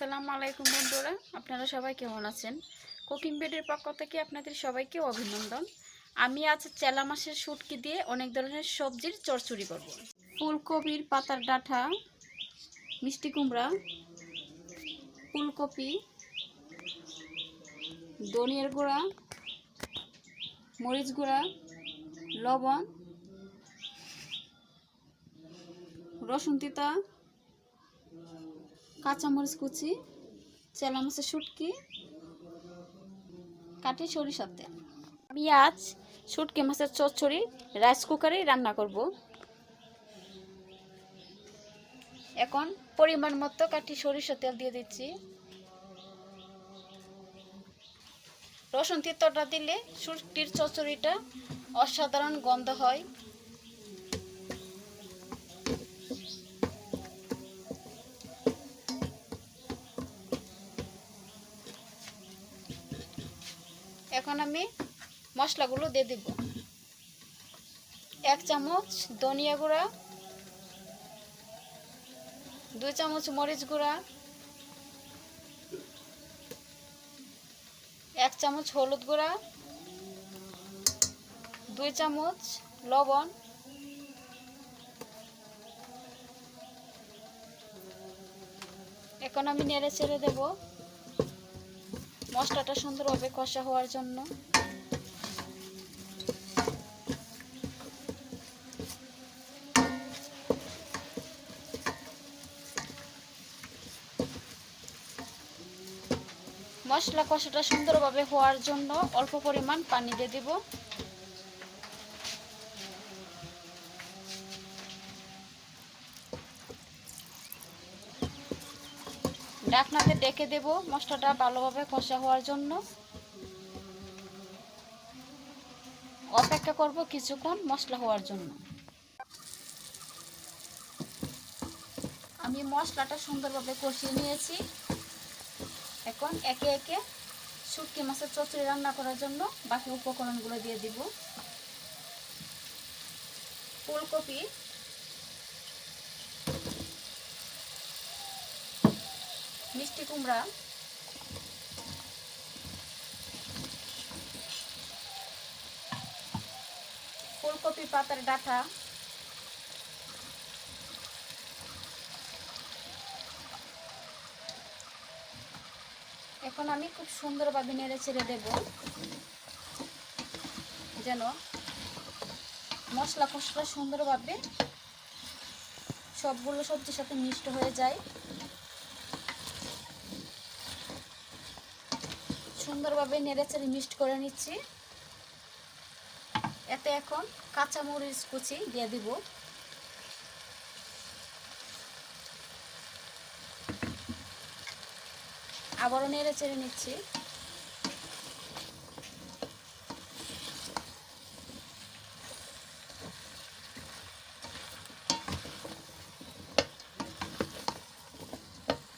আসসালামু আলাইকুম বন্ধুরা, আপনারা সবাই কেমন আছেন? কুকিং বেডের পক্ষ থেকে আপনাদের সবাইকে অভিনন্দন। আমি আজ চেলা মাছের শুটকি দিয়ে অনেক ধরনের সবজির চরচুরি করব। ফুলকপির পাতার ডাঁটা, মিষ্টি কুমড়া, ফুলকপি, ধনিয়ার গুঁড়া, মরিচ গুঁড়া, লবণ, রসুন তিতা কাঁচামরিচ কুচি চেলা মাছের শুটকি কাটি সরিষার তেল। আমি আজ শুটকি মাছের চচ্চড়ি রাইস কুকারেই রান্না করব। এখন পরিমাণ মতো কাটি সরিষার তেল দিয়ে দিচ্ছি। রসুন তিতটা দিলে শুটকির চচ্চড়িটা অসাধারণ গন্ধ হয়। এখন আমি মশলাগুলো দিয়ে দিব। এক চামচ ধনিয়া গুঁড়া, দুই চামচ মরিচ গুঁড়া, এক চামচ হলুদ গুঁড়া, দুই চামচ লবণ, এখন আমি নেড়ে ছেড়ে দেবো। মশলাটা সুন্দরভাবে কষা হওয়ার জন্য। মশলা কষাটা সুন্দরভাবে হওয়ার জন্য অল্প পরিমাণ পানি দিয়ে দিব। ডাকনাতে ডেকে দেব মশলাটা ভালোভাবে কষা হওয়ার জন্য। অপেক্ষা করব কিছুক্ষণ মশলা হওয়ার জন্য। আমি মশলাটা সুন্দরভাবে কষিয়ে নিয়েছি। এখন একে একে শুটকি মাছের চচড়ি রান্না করার জন্য বাকি উপকরণগুলো দিয়ে দিব। ফুলকপি মিষ্টি কুমড়া। ফুলকপি, পাতার ডাঁটা। এখন আমি খুব সুন্দরভাবে নেড়ে ছেড়ে দেব। যেন মশলা ফসলা সুন্দরভাবে সবগুলো সবজির সাথে মিষ্ট হয়ে যায়। সুন্দরভাবে নেড়েচেড়ে মিক্সড করে নিচ্ছি। এতে এখন কাঁচা মরিচ কুচি দিয়ে দিব। আবারও নেড়ে চেড়ে নিচ্ছি।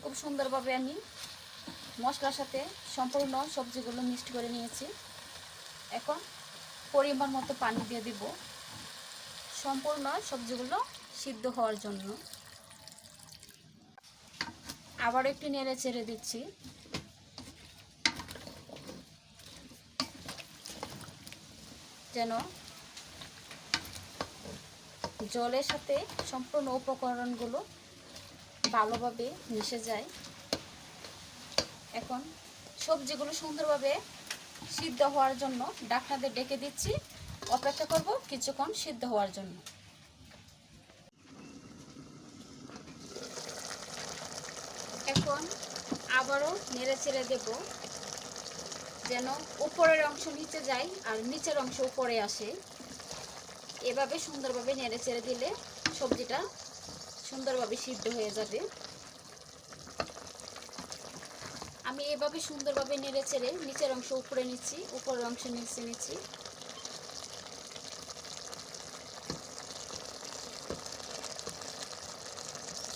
খুব সুন্দরভাবে আমি মশলার সাথে সম্পূর্ণ সবজিগুলো মিক্সড করে নিয়েছি। এখন পরিমাণ মতো পানি দিয়ে দিব। সম্পূর্ণ সবজিগুলো সিদ্ধ হওয়ার জন্য। আবার একটু নেড়ে চেড়ে দিচ্ছি। যেন জলের সাথে সম্পূর্ণ উপকরণগুলো ভালোভাবে মিশে যায়। এখন সবজিগুলো সুন্দরভাবে সিদ্ধ হওয়ার জন্য ডাকনাদের ডেকে দিচ্ছি। অপেক্ষা করব কিছুক্ষণ সিদ্ধ হওয়ার জন্য। এখন আবারও নেড়ে ছেড়ে দেব, যেন উপরের অংশ নিচে যায় আর নিচের অংশ উপরে আসে। এভাবে সুন্দরভাবে নেড়ে ছেড়ে দিলে সবজিটা সুন্দরভাবে সিদ্ধ হয়ে যাবে। আমি এভাবে সুন্দরভাবে নেড়ে চেড়ে নিচের অংশ উপরে নিচ্ছি, উপরের অংশ নিচে নিচ্ছি।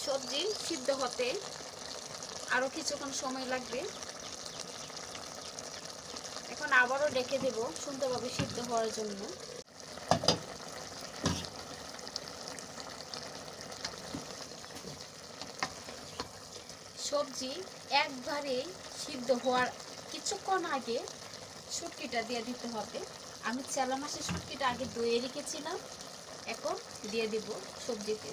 সবজি সিদ্ধ হতে আরও কিছুক্ষণ সময় লাগবে। এখন আবারও ডেকে দেব সুন্দরভাবে সিদ্ধ হওয়ার জন্য। সবজি একবারে সিদ্ধ হওয়ার কিছুক্ষণ আগে শুটকিটা দিয়ে দিতে হবে। আমি চেলা মাছের শুটকিটা আগে দইয়ে রেখেছিলাম, এখন দিয়ে দিব সবজিতে।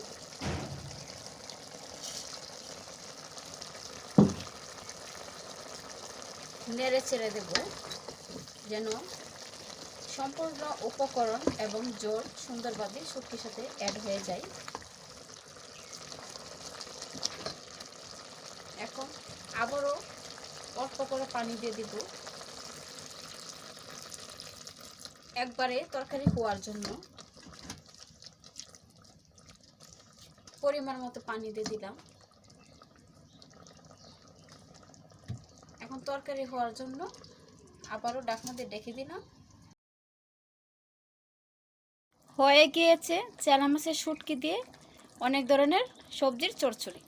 নেড়ে ছেড়ে দেব, যেন সম্পূর্ণ উপকরণ এবং জল সুন্দরভাবে শুটকির সাথে অ্যাড হয়ে যায়। এখন আবারও অল্প করে পানি দিয়ে দিব। একবারে তরকারি হওয়ার জন্য। পরিমাণ মতো পানি দিয়ে দিলাম। এখন তরকারি হওয়ার জন্য আবারও ডাকনা দিয়ে ডেকে দিলাম। হয়ে গিয়েছে চেলা মাছের শুটকি দিয়ে অনেক ধরনের সবজির চড়চড়ি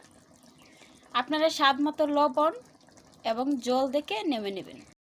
আপনারা স্বাদ মতো লবণ এবং জল দেখে নেমে নেবেন।